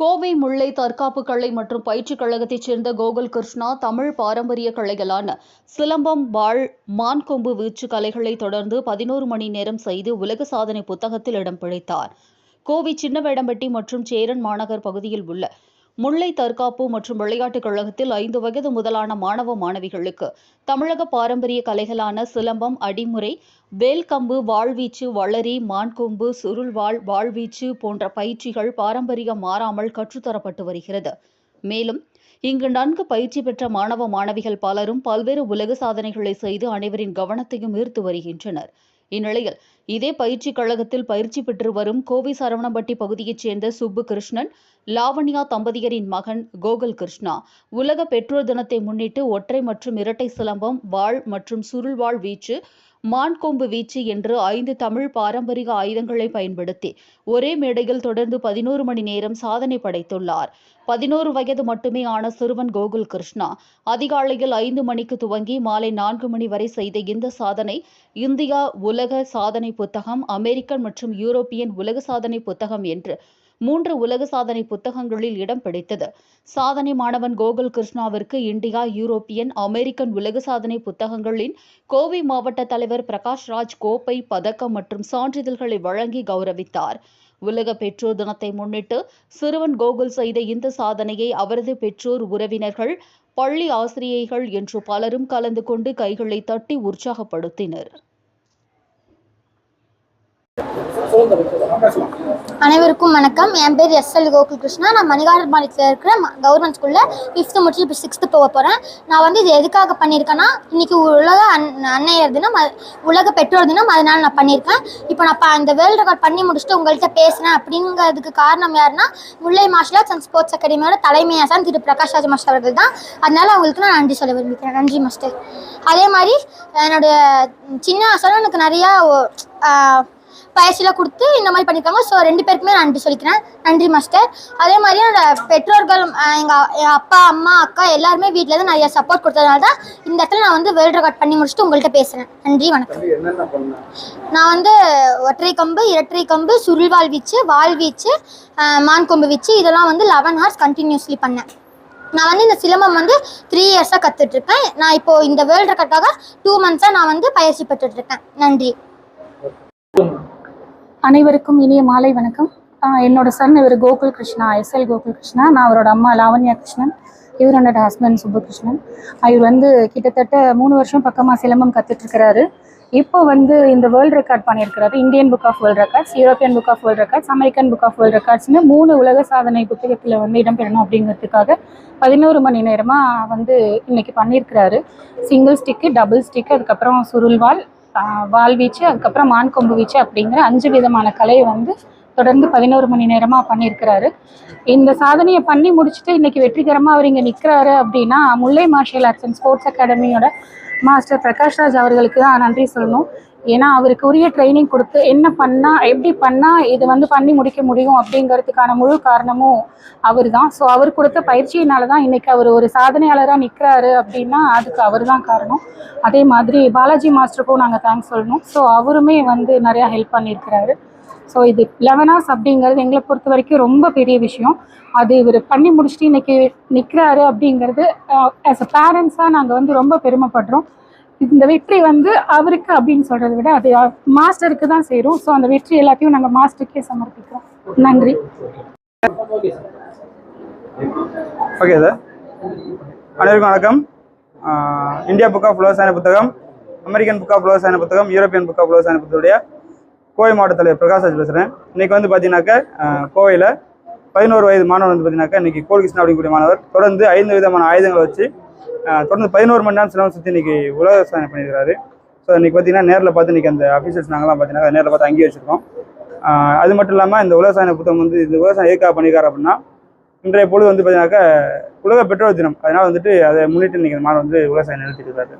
கோவை முல்லை தற்காப்பு கலை மற்றும் பயிற்சிக் கழகத்தைச் சேர்ந்த கோகுல் கிருஷ்ணா தமிழ் பாரம்பரிய கலைகளான சிலம்பம் வாழ் மான் கொம்பு வீச்சு கலைகளை தொடர்ந்து பதினோரு மணி நேரம் செய்து உலக சாதனை புத்தகத்தில் இடம் பிடித்தார். கோவை சின்னவேடம்பட்டி மற்றும் சேரன் மாநகர் பகுதியில் உள்ள முல்லை தற்காப்பு மற்றும் விளையாட்டுக் கழகத்தில் ஐந்து வயது முதலான மாணவ மாணவிகளுக்கு தமிழக பாரம்பரிய கலைகளான சிலம்பம் அடிமுறை வேல்கம்பு வாழ்வீச்சு வளரி மான்கொம்பு சுருள்வாள் வாழ்வீச்சு போன்ற பயிற்சிகள் பாரம்பரியம் மாறாமல் கற்றுத்தரப்பட்டு வருகிறது. மேலும் இங்கு நன்கு பயிற்சி பெற்ற மாணவ மாணவிகள் பலரும் பல்வேறு உலக சாதனைகளை செய்து அனைவரின் கவனத்தையும் ஈர்த்து வருகின்றனர். இந்நிலையில் இதே பயிற்சி கழகத்தில் பயிற்சி பெற்று வரும் கோவை சரவணம்பட்டி பகுதியைச் சேர்ந்த சுப்பு கிருஷ்ணன் லாவண்யா தம்பதியரின் மகன் கோகுல் கிருஷ்ணா உலக பெற்றோர் தினத்தை முன்னிட்டு ஒற்றை மற்றும் இரட்டை சிலம்பம் வாள் மற்றும் சுருள்வாள் வீச்சு மான்கொம்பு வீச்சு என்று ஐந்து தமிழ் பாரம்பரிய ஆயுதங்களை பயன்படுத்தி ஒரே மேடையில் தொடர்ந்து பதினோரு மணி நேரம் சாதனை படைத்துள்ளார். பதினோரு வயது மட்டுமே ஆன சிறுவன் கோகுல் கிருஷ்ணா அதிகாலையில் ஐந்து மணிக்கு துவங்கி மாலை நான்கு மணி வரை செய்த இந்த சாதனை இந்தியா உலக சாதனை புத்தகம் அமெரிக்கன் மற்றும் யூரோப்பியன் உலக சாதனை புத்தகம் என்று மூன்று உலக சாதனை புத்தகங்களில் இடம் பிடித்தது. சாதனை மாணவன் கோகுல் கிருஷ்ணாவிற்கு இந்தியா யூரோப்பியன் அமெரிக்கன் உலக சாதனை புத்தகங்களின் கோவை மாவட்ட தலைவர் பிரகாஷ் ராஜ் கோப்பை பதக்கம் மற்றும் சான்றிதழ்களை வழங்கி கௌரவித்தார். உலக பெற்றோர் தினத்தை முன்னிட்டு சிறுவன் கோகுல் செய்த இந்த சாதனையை அவரது பெற்றோர் உறவினர்கள் பள்ளி ஆசிரியைகள் என்று பலரும் கலந்து கொண்டு கைகளை தட்டி உற்சாகப்படுத்தினர். அனைவருக்கும் வணக்கம். என் பேர் எஸ் எல் கோகுல் கிருஷ்ணா நான் மணிகாரர் மாநிலத்தில் இருக்கிற கவர்மெண்ட் ஸ்கூலில் ஃபிஃப்த்து முடிச்சு இப்போ சிக்ஸ்த்து போக போகிறேன் நான் வந்து இது எதுக்காக பண்ணியிருக்கேன்னா இன்றைக்கி உலக அன் அன்னையர் தினம் உலக பெற்றோர் தினம் அதனால் நான் பண்ணியிருக்கேன். இப்போ நான் இந்த வேர்ல்டு ரெக்கார்ட் பண்ணி முடிச்சுட்டு உங்கள்கிட்ட பேசுனேன் அப்படிங்கிறதுக்கு காரணம் யாருன்னா Mullai martial arts and sports அகாடமியோட தலைமை ஆசான் திரு பிரகாஷ் ராஜ் மாஸ்டர் அவர்கள் தான். அதனால் அவங்களுக்கு நான் நன்றி சொல்ல விரும்புகிறேன். நன்றி மாஸ்டர். அதே மாதிரி என்னுடைய சின்ன ஆசானும் எனக்கு நிறையா பயிற்சியில் கொடுத்து இந்த மாதிரி பண்ணியிருக்காங்க. ஸோ ரெண்டு பேருக்குமே நான் நன்றி சொல்லிக்கிறேன். நன்றி மாஸ்டர் அதே மாதிரி என்னோட பெற்றோர்கள் எங்கள் அப்பா அம்மா அக்கா எல்லாருமே வீட்டில் இருந்து நிறைய சப்போர்ட் கொடுத்ததுனால தான் இந்த இடத்துல நான் வந்து வேர்ல்டு ரெக்கார்ட் பண்ணி முடிச்சுட்டு உங்கள்கிட்ட பேசுகிறேன் நன்றி வணக்கம். நான் வந்து ஒற்றை கம்பு இரட்டை கம்பு சுருள்வாள் வீச்சு வாள் வீச்சு மான் கொம்பு வீச்சு இதெல்லாம் வந்து லெவன் ஹவர்ஸ் கண்டினியூஸ்லி பண்ணேன். நான் வந்து இந்த சிலம்பம் வந்து த்ரீ இயர்ஸாக கற்றுட்ருக்கேன் நான் இப்போது இந்த வேர்ல்டு ரெக்கார்டாக டூ மந்த்ஸாக நான் வந்து பயிற்சி பெற்றுட்ருக்கேன். நன்றி. அனைவருக்கும் இனிய மாலை வணக்கம். என்னோட சன் இவர் கோகுல் கிருஷ்ணா எஸ்எல் கோகுல் கிருஷ்ணா நான் அவரோட அம்மா லாவண்யா கிருஷ்ணன் இவர் என்னோட ஹஸ்பண்ட் சுப்புகிருஷ்ணன். இவர் வந்து கிட்டத்தட்ட மூணு வருஷம் பக்கமாக சிலம்பம் கற்றுட்ருக்கிறாரு இப்போ வந்து இந்த வேர்ல்ட் ரெக்கார்ட் பண்ணியிருக்கிறாரு. Indian book of world records European book of world records American book of world ரெக்கார்ட்ஸ்னு மூணு உலக சாதனை புத்தகத்தில் வந்து இடம்பெறணும் அப்படிங்கிறதுக்காக பதினோரு மணி நேரமாக வந்து இன்னைக்கு பண்ணியிருக்கிறாரு. சிங்கிள் ஸ்டிக்கு டபுள் ஸ்டிக்கு அதுக்கப்புறம் சுருள்வால் வால் வாள் வீச்சு அதுக்கப்புறம் மான் கொம்பு வீச்சு அப்படிங்கிற அஞ்சு விதமான கலையை வந்து தொடர்ந்து பதினோரு மணி நேரமாக பண்ணியிருக்கிறாரு. இந்த சாதனையை பண்ணி முடிச்சுட்டு இன்னைக்கு வெற்றிகரமாக அவர் இங்கே நிற்கிறாரு அப்படின்னா Mullai martial arts and sports அகாடமியோட master Prakash Raj அவர்களுக்கு தான் நன்றி சொல்லணும். ஏன்னா அவருக்கு உரிய ட்ரைனிங் கொடுத்து என்ன பண்ணால் எப்படி பண்ணால் இது வந்து பண்ணி முடிக்க முடியும் அப்படிங்கிறதுக்கான முழு காரணமும் அவர் தான் ஸோ அவர் கொடுத்த பயிற்சியினால தான் இன்றைக்கி அவர் ஒரு சாதனையாளராக நிற்கிறாரு அப்படின்னா அதுக்கு அவர் தான் காரணம். அதே மாதிரி பாலாஜி மாஸ்டருக்கும் நாங்கள் தேங்க்ஸ் சொல்லணும். ஸோ அவருமே வந்து நிறையா ஹெல்ப் பண்ணியிருக்கிறாரு. ஸோ இது லெவன் ஹவர்ஸ் அப்படிங்கிறது எங்களை பொறுத்த வரைக்கும் ரொம்ப பெரிய விஷயம். அது இவர் பண்ணி முடிச்சுட்டு இன்றைக்கி நிற்கிறாரு அப்படிங்கிறது ஆஸ் அ பேரண்ட்ஸாக நாங்கள் வந்து ரொம்ப பெருமைப்படுறோம். இந்த வெற்றி வந்து அவருக்கு அப்படின்னு சொல்கிறத விட அது மாஸ்டருக்கு தான் சேரும். ஸோ அந்த வெற்றி எல்லாத்தையும் நாங்கள் மாஸ்டருக்கே சமர்ப்பிக்கிறோம். நன்றி. ஓகே சார் அனைவருக்கும் வணக்கம். இந்தியா புக் ஆஃப் விவசாய புத்தகம் அமெரிக்கன் புக் ஆஃப் விவசாய புத்தகம் யூரோப்பியன் புக் ஆஃப் விவசாய புத்தகத்துடைய கோவை மாவட்ட தலைவர் பிரகாஷ் ராஜ் பேசுகிறேன் இன்னைக்கு வந்து பார்த்தீங்கன்னாக்கா கோவையில் பதினோரு வயது மாணவர் வந்து பார்த்தீங்கன்னாக்கா இன்னைக்கு கோல்கிருஷ்ணா அப்படிங்கக்கூடிய மாணவர் தொடர்ந்து ஐந்து விதமான ஆயுதங்களை வச்சு தொடர்ந்து பதினோரு மணி நேரம் சிலம்பம் சுற்றி இன்னைக்கு உலக சாதனை பண்ணியிருக்காரு ஸோ இன்னைக்கு பார்த்தீங்கன்னா நேரில் பார்த்து இன்னைக்கு அந்த அஃபீஷியல்ஸ் நாங்களாம் பார்த்தீங்கன்னா நேரில் பார்த்து அங்கேயே வச்சிருக்கோம். அது மட்டும் இல்லாமல் இந்த உலக சாதனை புத்தகம் வந்து இந்த விவசாயம் எதுக்காக பண்ணியிருக்காரு அப்படின்னா இன்றைய பொழுது வந்து பார்த்தீங்கன்னாக்கா உலக பெற்றோர் தினம். அதனால் வந்துட்டு அதை முன்னிட்டு இன்னைக்கு இந்த மாணவர் வந்து உலக சாதனை நிறுத்திட்டு இருக்காரு.